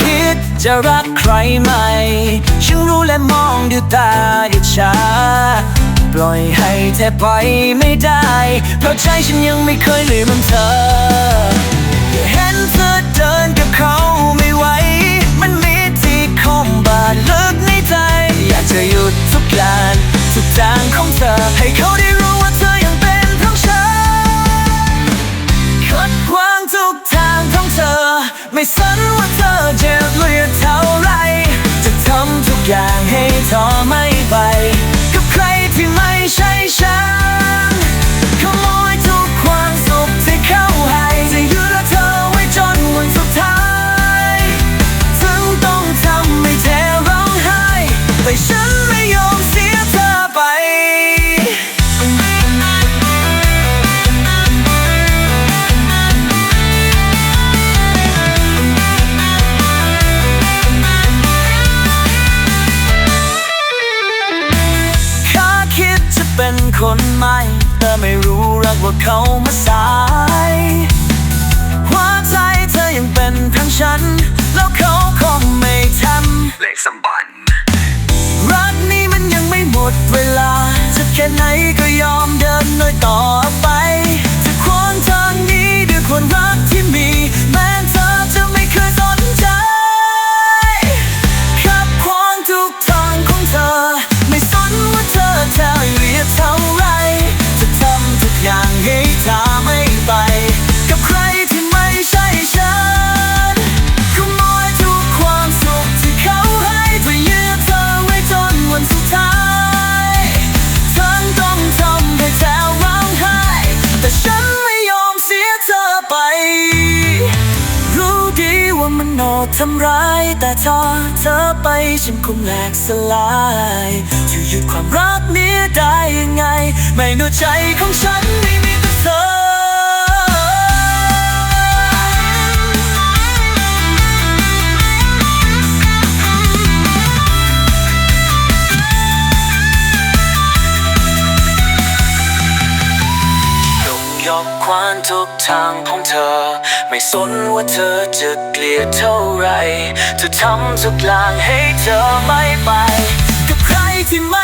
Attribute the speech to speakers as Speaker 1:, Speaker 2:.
Speaker 1: คิดจะรักใครไหม ฉันรู้และมองด้วยตาอิจฉาปล่อยให้เธอไปไม่ได้ เพราะใจฉันยังไม่เคยลืมมันเธอ ไม่สนว่าเธอจะเลือดเท่าไร จะทำทุกอย่างให้เธอไม่ไป กับใครที่ไม่ใช่ฉัน คนใหม่แต่ไม่รู้รักว่าเขามาสาย หัวใจเธอยังเป็นทั้งฉัน แล้วเขาคงไม่ทำ
Speaker 2: เลขสัมบัน
Speaker 1: รักนี้มันยังไม่หมดเวลาจะแค่ไหนก็ยอมเดินหน่อยต่อไป อกทำร้าย แต่ทอเธอไปฉันคงแหลกสลายจะหยุดความรักนี้ได้ยังไง ไม่นูใจของฉันไม่ ทุกทางของเธอ ไม่สนว่าเธอจะเกลียดเท่าไรจะทำทุกอย่างให้เธอไม่ไป กับใครที่ไม่